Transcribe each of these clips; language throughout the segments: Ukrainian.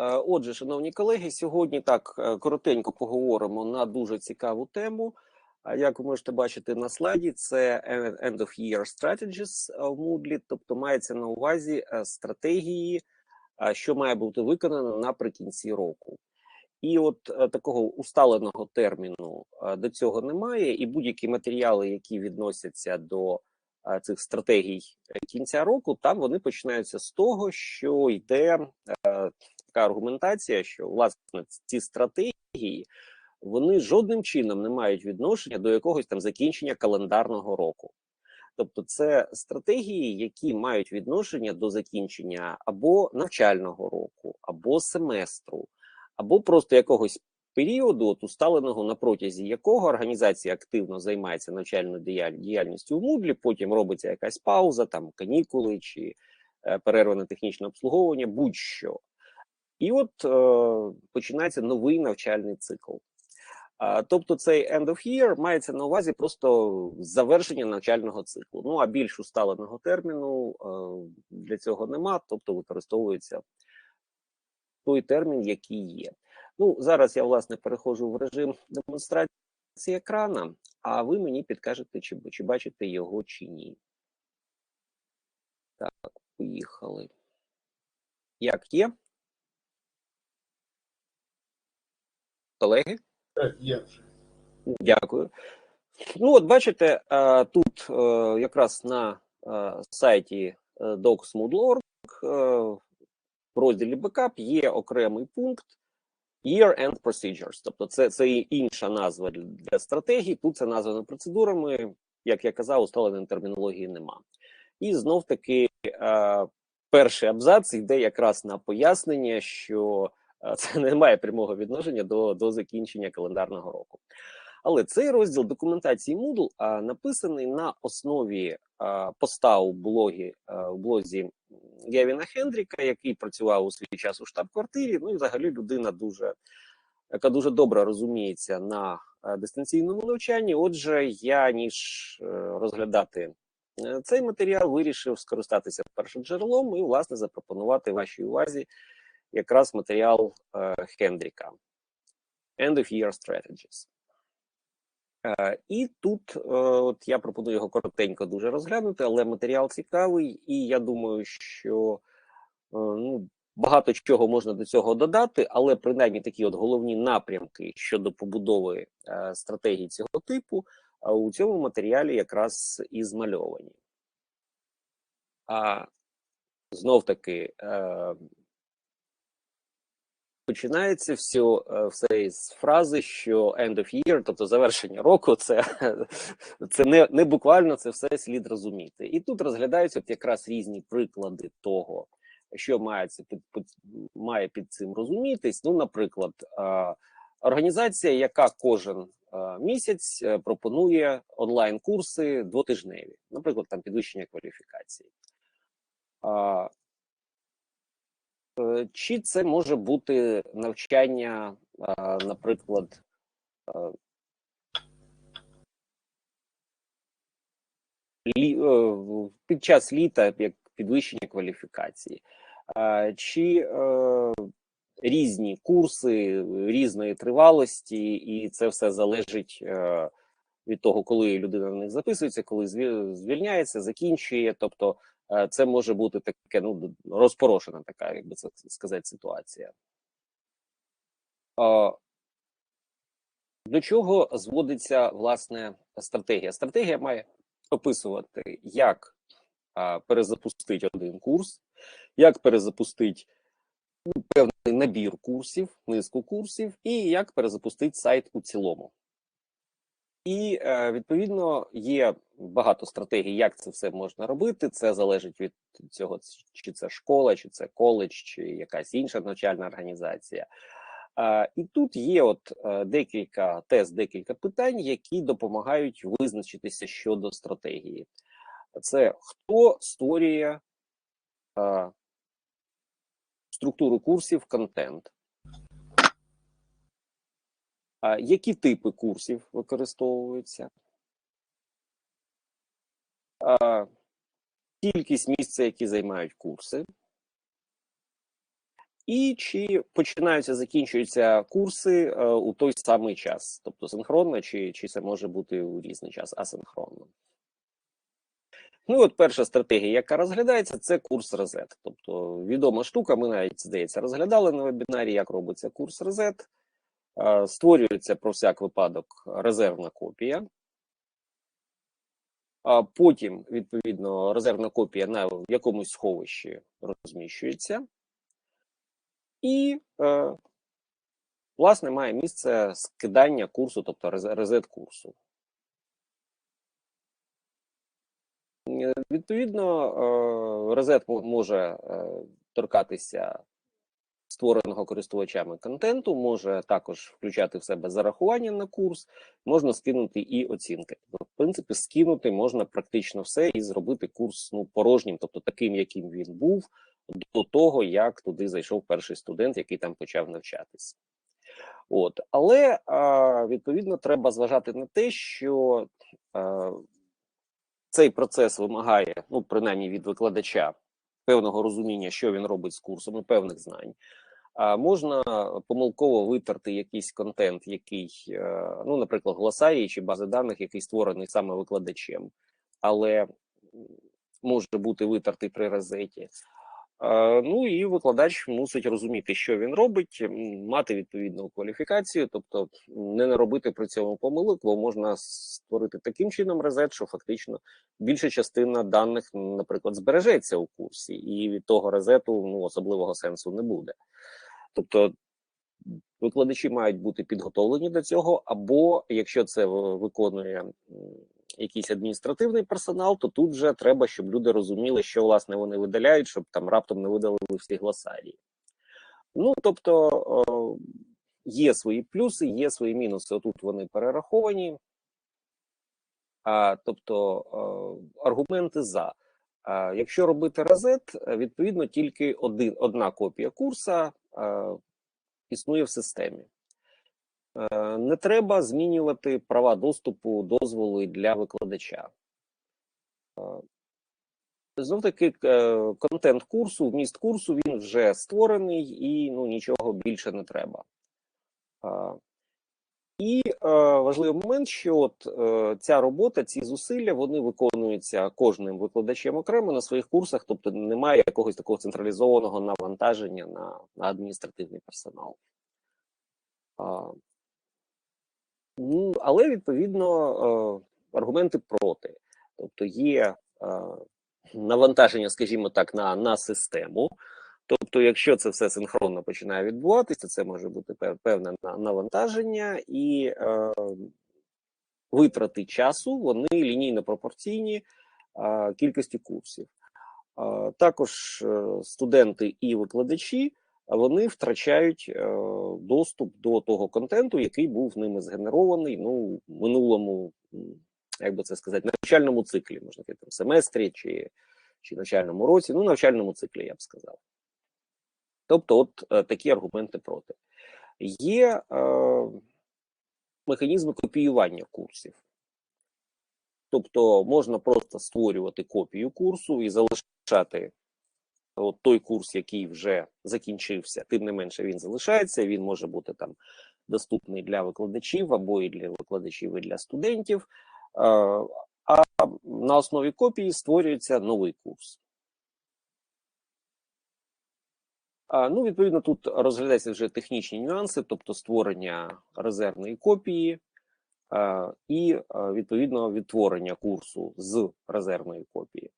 Отже, шановні колеги, сьогодні так е, коротенько поговоримо на дуже цікаву тему. Як ви можете бачити на слайді, це End of Year Strategies в Moodle, тобто мається на увазі е, стратегії, е, що має бути виконано наприкінці року. І от е, такого усталеного терміну е, до цього немає, і будь-які матеріали, які відносяться до е, цих стратегій е, кінця року, там вони починаються з того, що йде е, така аргументація, що власне ці стратегії вони жодним чином не мають відношення до якогось там закінчення календарного року. Тобто, це стратегії, які мають відношення до закінчення або навчального року, або семестру, або просто якогось періоду, от усталеного на протязі якого організація активно займається навчальною діяльністю в Moodle, потім робиться якась пауза, там канікули чи е, перерва на технічне обслуговування, будь-що. І от е, починається новий навчальний цикл. А, тобто цей end of year мається на увазі просто завершення навчального циклу. Ну а більш усталеного терміну е, для цього нема, тобто використовується той термін, який є. Ну зараз я власне переходжу в режим демонстрації екрана, а ви мені підкажете, чи, чи бачите його чи ні. Так, поїхали. Як є? Колеги? Є вже. Дякую. Ну, от бачите, е, тут е, якраз на е, сайті docs.moodle.org в розділі Backup є окремий пункт Year-End Procedures. Тобто це, це інша назва для, стратегій. Тут це названо процедурами. Як я казав, усталеної термінології нема. І знов таки перший абзац йде якраз на пояснення, що це не має прямого відношення до, до закінчення календарного року. Але цей розділ документації Moodle а, написаний на основі а, поста у блогі а, у блозі Гевіна Хендріка, який працював у свій час у штаб-квартирі. Ну і взагалі людина дуже яка дуже добре розуміється на дистанційному навчанні. Отже, я ніж е, розглядати е, цей матеріал, вирішив скористатися першим джерелом і власне запропонувати вашій увазі якраз матеріал е, Хендріка End of Year Strategies. Е, І тут е, от я пропоную його коротенько дуже розглянути, але матеріал цікавий, і я думаю, що ну, багато чого можна до цього додати, але принаймні такі от головні напрямки щодо побудови стратегії цього типу у цьому матеріалі якраз і змальовані. А знов таки. Починається все, все із фрази, що end of year, тобто завершення року, це, це не, не буквально це все слід розуміти. І тут розглядаються от якраз різні приклади того, що має, це під, під, має під цим розумітись. Ну, наприклад, е, організація, яка кожен е, місяць е, пропонує онлайн-курси двотижневі, наприклад, там підвищення кваліфікації. Е, Е, Чи це може бути навчання, наприклад, а, лі, е, під час літа як підвищення кваліфікації, чи е, різні курси різної тривалості, і це все залежить е, від того, коли людина на них записується, коли звільняється, закінчує. Тобто Е, це може бути таке, ну розпорошена така, як би це сказати, ситуація. Е, До чого зводиться власне стратегія? Стратегія має описувати, як перезапустити один курс, як перезапустити ну, певний набір курсів, низку курсів, і як перезапустити сайт у цілому. І е, відповідно є багато стратегій, як це все можна робити. Це залежить від цього, чи це школа, чи це коледж, чи якась інша навчальна організація. Е, і тут є от е, декілька тест, декілька питань, які допомагають визначитися щодо стратегії. Це хто створює структуру курсів, контент. Які типи курсів використовуються? Кількість місця, які займають курси. і чи починаються, закінчуються курси е, у той самий час, тобто синхронно, чи, чи це може бути у різний час асинхронно. Ну, от перша стратегія, яка розглядається, це курс Резет. Тобто відома штука, ми навіть здається розглядали на вебінарі, як робиться курс Резет. Створюється про всяк випадок резервна копія. А потім, відповідно, резервна копія на якомусь сховищі розміщується. І, е, власне, має місце скидання курсу, тобто резет курсу. Відповідно, е, резет може е, торкатися створеного користувачами контенту, може також включати в себе зарахування на курс, можна скинути і оцінки. Тобто, В принципі, скинути можна практично все і зробити курс ну, порожнім, тобто таким, яким він був до того, як туди зайшов перший студент, який там почав навчатися. От, але відповідно треба зважати на те, що цей процес вимагає, ну принаймні від викладача, певного розуміння, що він робить з курсом, і певних знань. А можна помилково витерти якийсь контент, який, е, ну, наприклад, глосарії чи бази даних, який створений саме викладачем, але може бути витертий при резеті. Е, Ну і викладач мусить розуміти, що він робить, мати відповідну кваліфікацію, тобто не наробити при цьому помилок, бо можна створити таким чином резет, що фактично більша частина даних, наприклад, збережеться у курсі, і від того резету ну особливого сенсу не буде. Тобто викладачі мають бути підготовлені до цього, або якщо це виконує якийсь адміністративний персонал, то тут вже треба, щоб люди розуміли, що власне вони видаляють, щоб там раптом не видалили всі гласарії. Ну тобто є свої плюси, є свої мінуси. Отут вони перераховані. А, тобто аргументи за. А, якщо робити резет, е, відповідно тільки один, одна копія курса е, існує в системі. Е, Не треба змінювати права доступу, дозволи для викладача. Знов таки, е, контент курсу, вміст курсу він вже створений і ну, нічого більше не треба. І е, важливий момент, що от е, ця робота, ці зусилля, вони виконуються кожним викладачем окремо на своїх курсах, тобто немає якогось такого централізованого навантаження на, на адміністративний персонал. Але відповідно е, аргументи проти. Тобто є е, навантаження, скажімо так, на, на систему. Тобто, якщо це все синхронно починає відбуватися, це може бути певне навантаження і е, витрати часу, вони лінійно пропорційні е, кількості курсів. Е, також е, студенти і викладачі вони втрачають е, доступ до того контенту, який був ними згенерований ну, в минулому, як би це сказати, навчальному циклі, можна сказати, там, семестрі чи, чи навчальному році, ну, навчальному циклі, я б сказав. Тобто, от е, такі аргументи проти. Є е, механізми копіювання курсів. Тобто можна просто створювати копію курсу і залишати от той курс, який вже закінчився, тим не менше він залишається. Він може бути там доступний для викладачів або і для викладачів, і для студентів. А на основі копії створюється новий курс. Ну, відповідно, тут розглядаються вже технічні нюанси, тобто створення резервної копії і відповідно відтворення курсу з резервної копії.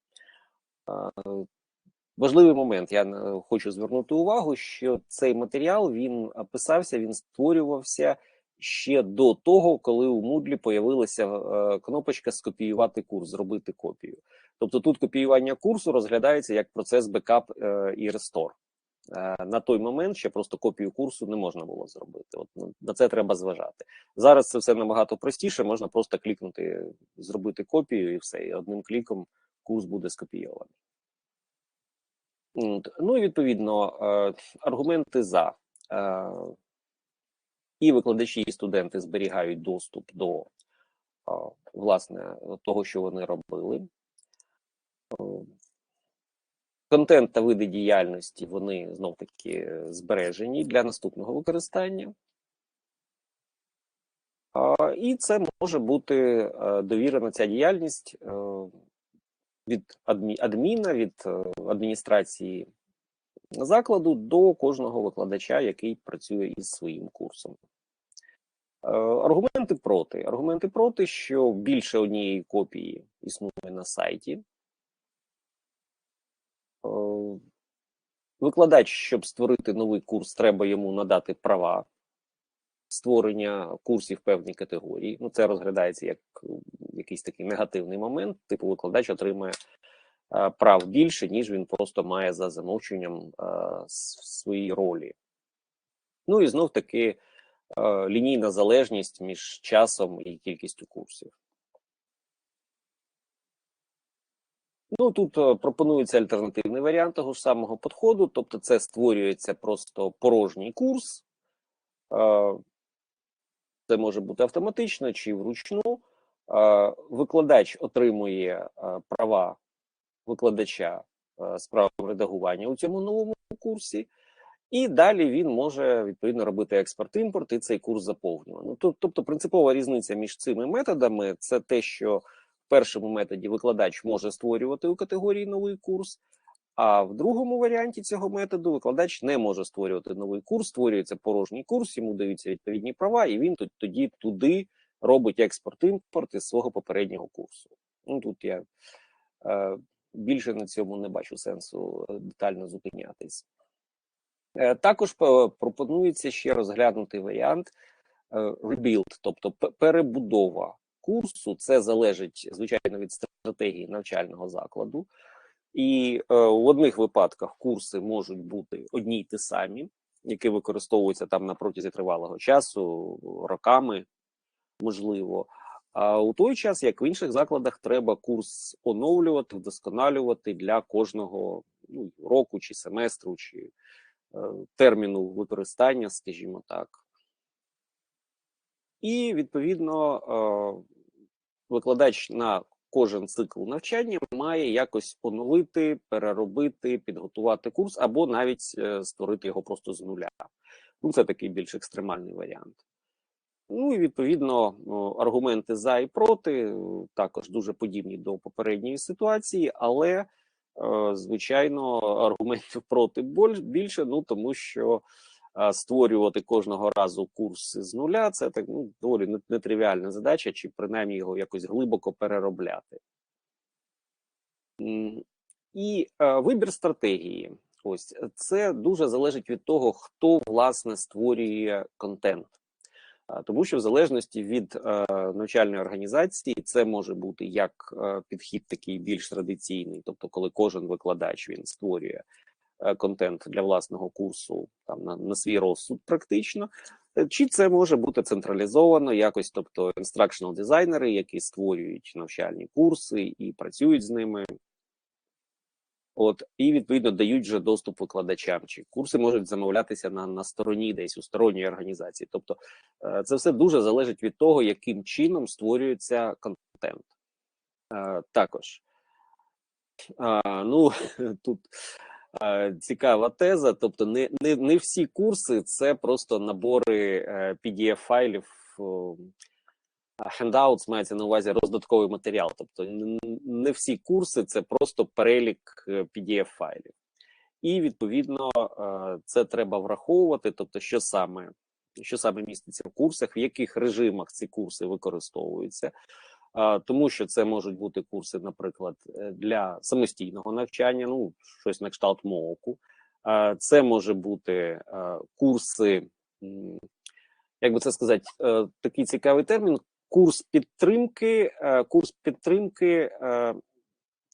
Важливий момент, я е, хочу звернути увагу, що цей матеріал він писався, він створювався ще до того, коли у Moodle появилася е, кнопочка скопіювати курс, зробити копію. Тобто тут копіювання курсу розглядається як процес бекап е, і рестор. На той момент ще просто копію курсу не можна було зробити. От ну, на це треба зважати. Зараз це все набагато простіше. Можна просто клікнути, зробити копію, і все. І одним кліком курс буде скопійований. Ну і відповідно е, аргументи за Е, і викладачі, і студенти зберігають доступ до е, власне того, що вони робили. Контент та види діяльності вони знов таки збережені для наступного використання. І це може бути довірена ця діяльність від адміна, від е, адміністрації закладу до кожного викладача, який працює із своїм курсом. Аргументи проти. Аргументи проти, що більше однієї копії існує на сайті. Викладач, щоб створити новий курс, треба йому надати права створення курсів певній категорії. Ну, це розглядається як якийсь такий негативний момент. Типу, викладач отримує прав більше, ніж він просто має за замовченням а, свої ролі. Ну і знов таки лінійна залежність між часом і кількістю курсів. Ну тут пропонується альтернативний варіант того ж самого підходу, тобто це створюється просто порожній курс. Це може бути автоматично чи вручну. Викладач отримує права викладача з правом редагування у цьому новому курсі, і далі він може відповідно робити експорт-імпорт і цей курс заповнювати. Ну, тобто, принципова різниця між цими методами це те, що в першому методі викладач може створювати у категорії новий курс. А в другому варіанті цього методу викладач не може створювати новий курс, створюється порожній курс, йому даються відповідні права, і він тоді туди робить експорт-імпорт із свого попереднього курсу. Ну тут я е, більше на цьому не бачу сенсу е, детально зупинятись. Е, також пропонується ще розглянути варіант е, rebuild, тобто перебудова курсу. Це залежить звичайно від стратегії навчального закладу. І е, в одних випадках курси можуть бути одні й ті самі, які використовуються там на протязі тривалого часу, роками, можливо. А у той час, як в інших закладах, треба курс оновлювати, вдосконалювати для кожного ну, року чи семестру, чи е, терміну використання, скажімо так. І відповідно е, викладач на кожен цикл навчання має якось оновити, переробити, підготувати курс або навіть е, створити його просто з нуля. Ну, це такий більш екстремальний варіант. Ну і відповідно аргументи за і проти е, також дуже подібні до попередньої ситуації, але е, звичайно аргументів проти більше, ну тому що створювати кожного разу курс з нуля це так ну доволі нетривіальна задача, чи принаймні його якось глибоко переробляти. І вибір стратегії. Ось це дуже залежить від того, хто власне створює контент. Тому що в залежності від е, навчальної організації це може бути як е, підхід такий більш традиційний, тобто коли кожен викладач він створює Е, контент для власного курсу там на, на свій розсуд, практично. Е, чи це може бути централізовано якось, тобто інстракшнл дизайнери, які створюють навчальні курси і працюють з ними, от і відповідно дають вже доступ викладачам. Чи курси можуть замовлятися на на стороні, десь у сторонньої організації. Тобто е, це все дуже залежить від того, яким чином створюється контент. Також ну тут цікава теза. Тобто, не не, не всі курси це просто набори е, pdf файлів Handouts мається на увазі роздатковий матеріал. Тобто, не всі курси це просто перелік е, pdf файлів. І відповідно е, це треба враховувати. Тобто, що саме що саме міститься в курсах, в яких режимах ці курси використовуються тому що це можуть бути курси, наприклад, е, для самостійного навчання, ну щось на кшталт МООКу. Це може бути е, курси, як би це сказати, е, такий цікавий термін. Курс підтримки, курс підтримки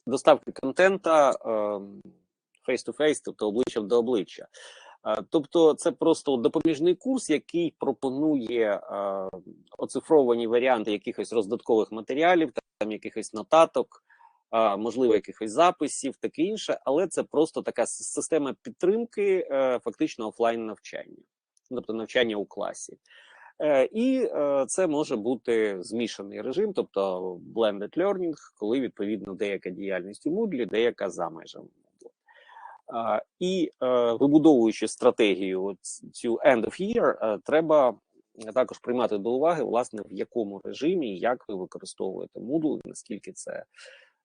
доставки контента face-to-face, тобто обличчям до обличчя. Тобто, це просто допоміжний курс, який пропонує оцифровані варіанти якихось роздаткових матеріалів, там якихось нотаток, можливо, якихось записів, таке інше, але це просто така система підтримки, е, фактично офлайн навчання, тобто навчання у класі. Е, і е, це може бути змішаний режим, тобто blended learning, коли відповідно деяка діяльність у Moodle, деяка за межами. І е, вибудовуючи стратегію цю end of year, е, треба також приймати до уваги, власне, в якому режимі як ви використовуєте Moodle, наскільки це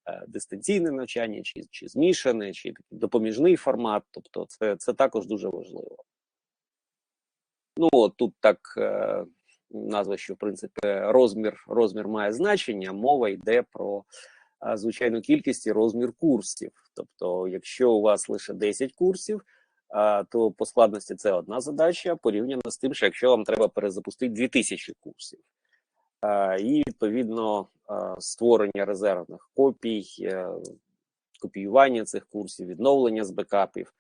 е, дистанційне навчання, чи чи змішане, чи допоміжний формат. Тобто, це це також дуже важливо. Ну, от тут так назва, що в принципі розмір розмір має значення, мова йде про звичайну кількість і розмір курсів. Тобто, якщо у вас лише 10 курсів, е, то по складності це одна задача порівняно з тим, що якщо вам треба перезапустити 2000 курсів. Е, і відповідно е, створення резервних копій, е, копіювання цих курсів, відновлення з бекапів.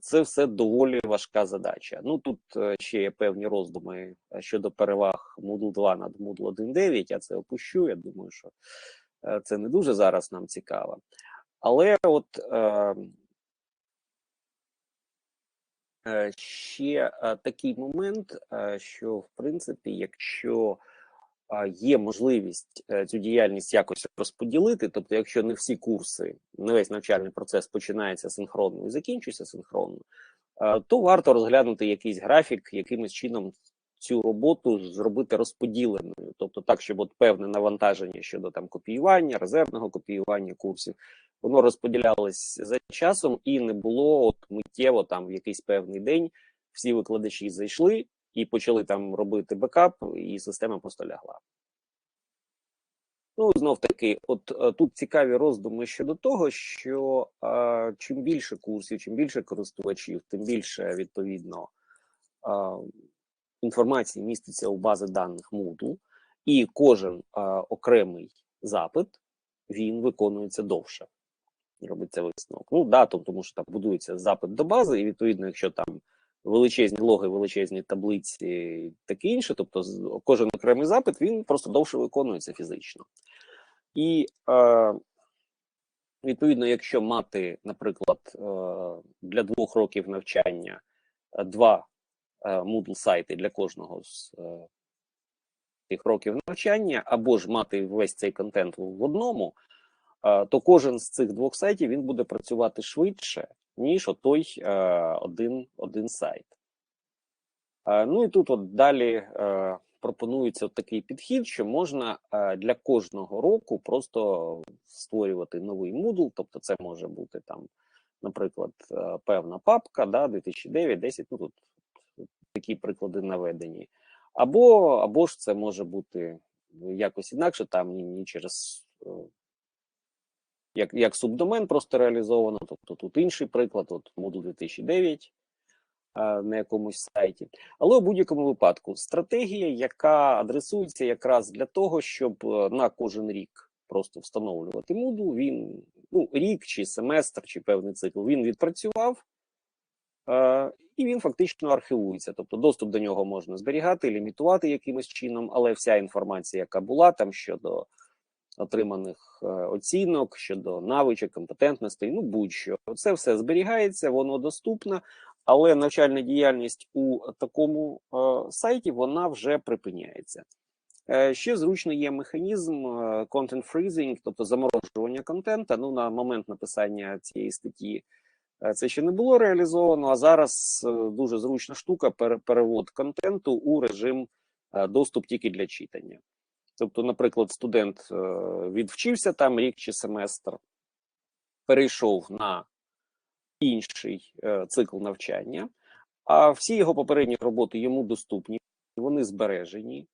Це все доволі важка задача. Ну тут ще є певні роздуми щодо переваг Moodle 2 над Moodle 1.9, Я це опущу. Я думаю, що це не дуже зараз нам цікаво. Але от е, ще такий момент, що в принципі, якщо є можливість е, цю діяльність якось розподілити. Тобто, якщо не всі курси, не весь навчальний процес починається синхронно і закінчується синхронно, то варто розглянути якийсь графік, якимось чином цю роботу зробити розподіленою, тобто так, щоб от певне навантаження щодо там копіювання, резервного копіювання курсів, воно розподілялось за часом і не було от миттєво там в якийсь певний день. Всі викладачі зайшли, і почали там робити бекап, і система просто лягла. Ну, знов таки, от е, тут цікаві роздуми щодо того, що а, чим більше курсів, чим більше користувачів, тим більше відповідно а, інформації міститься у бази даних Moodle, і кожен а, окремий запит він виконується довше. Робиться висновок. Ну, да, тому що там будується запит до бази, і відповідно, якщо там величезні логи, величезні таблиці і таке інше. Тобто, кожен окремий запит він просто довше виконується фізично. І е, відповідно, якщо мати, наприклад, е, для двох років навчання е, два е, Moodle сайти для кожного з е, тих років навчання, або ж мати весь цей контент в одному, е, то кожен з цих двох сайтів він буде працювати швидше ніж отой е, один один сайт. Е, ну і тут от далі е, пропонується такий підхід, що можна для кожного року просто створювати новий Moodle, тобто це може бути там, наприклад, певна папка, да, 2009, 10, ну тут такі приклади наведені. Або або ж це може бути якось інакше, там ні через як як субдомен просто реалізовано. Тобто тут інший приклад, от Moodle 2009 на якомусь сайті. Але у будь-якому випадку стратегія, яка адресується якраз для того, щоб е, на кожен рік просто встановлювати Moodle, він ну, рік чи семестр, чи певний цикл він відпрацював. І він фактично архівується, тобто доступ до нього можна зберігати, лімітувати якимось чином, але вся інформація, яка була там щодо отриманих е, оцінок щодо навичок, компетентностей, ну будь-що це все зберігається, воно доступно, але навчальна діяльність у такому е, сайті вона вже припиняється. Е, ще зручно є механізм content freezing, тобто заморожування контента. Ну на момент написання цієї статті. Це ще не було реалізовано, а зараз дуже зручна штука перевод контенту у режим доступ тільки для читання. Тобто, наприклад, студент е, відвчився там рік чи семестр, перейшов на інший е, цикл навчання, а всі його попередні роботи йому доступні, вони збережені.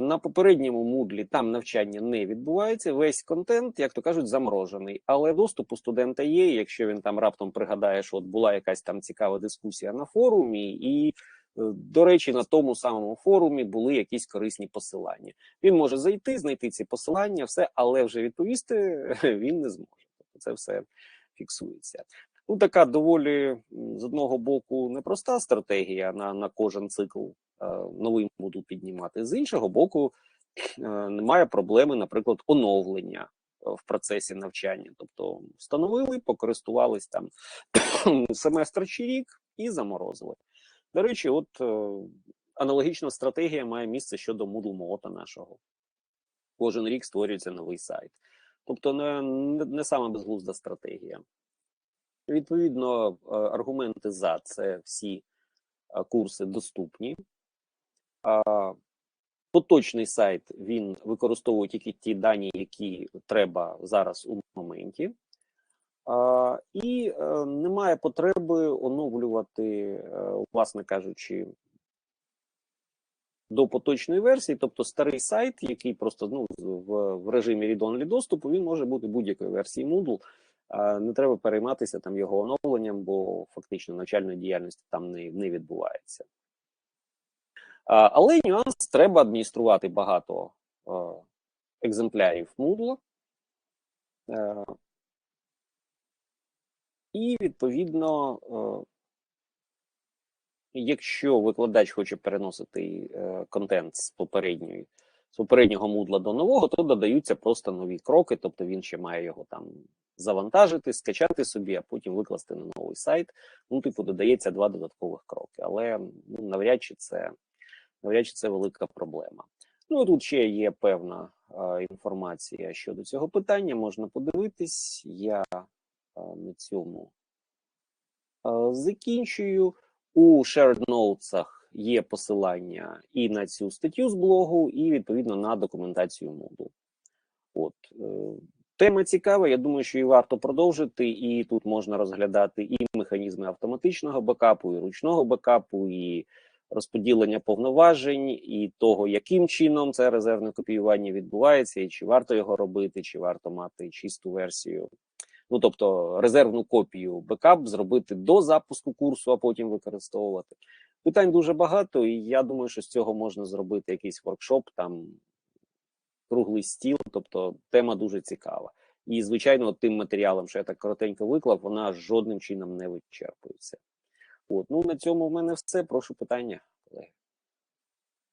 На попередньому мудлі там навчання не відбувається. Весь контент, як то кажуть, заморожений. Але доступ у студента є. Якщо він там раптом пригадає, що от була якась там цікава дискусія на форумі, і Е, до речі, на тому самому форумі були якісь корисні посилання. Він може зайти, знайти ці посилання, все, але вже відповісти він не зможе. Тобто це все фіксується. Ну, така доволі з одного боку непроста стратегія на на кожен цикл новий буду піднімати. З іншого боку, е, немає проблеми, наприклад, оновлення в процесі навчання. Тобто встановили, покористувались там семестр чи рік і заморозили. До речі, от е, аналогічна стратегія має місце щодо Moodle мота нашого. Кожен рік створюється новий сайт. Тобто, не не, саме безглузда стратегія. Відповідно, е, аргументи за це всі е, курси доступні. А, Поточний сайт він використовує тільки ті дані, які треба зараз у моменті. А, І е, немає потреби оновлювати, е, власне кажучи, до поточної версії, тобто старий сайт, який просто ну, в, в режимі read-only доступу, він може бути будь-якої версії Moodle. А, Не треба перейматися там його оновленням, бо фактично навчальної діяльності там не, не відбувається. Але нюанс треба адмініструвати багато екземплярів Moodle. Е, і відповідно, е, якщо викладач хоче переносити е, контент з попередньої з попереднього Moodle до нового, то додаються просто нові кроки, тобто він ще має його там завантажити, скачати собі, а потім викласти на новий сайт. Ну, типу, додається два додаткових кроки, але ну, навряд чи це навряд чи це велика проблема. Ну тут ще є певна е, інформація щодо цього питання. Можна подивитись. Я е, на цьому е, закінчую. У shared notes є посилання і на цю статтю з блогу, і відповідно на документацію Moodle. От е, тема цікава. Я думаю, що і варто продовжити. І тут можна розглядати і механізми автоматичного бекапу, і ручного бекапу, і розподілення повноважень, і того, яким чином це резервне копіювання відбувається, і чи варто його робити, чи варто мати чисту версію. Ну, тобто резервну копію бекап зробити до запуску курсу, а потім використовувати. Питань дуже багато, і я думаю, що з цього можна зробити якийсь воркшоп, там круглий стіл. Тобто тема дуже цікава. І, звичайно, тим матеріалом, що я так коротенько виклав, вона жодним чином не вичерпується. От ну на цьому в мене все. Прошу питання, колеги.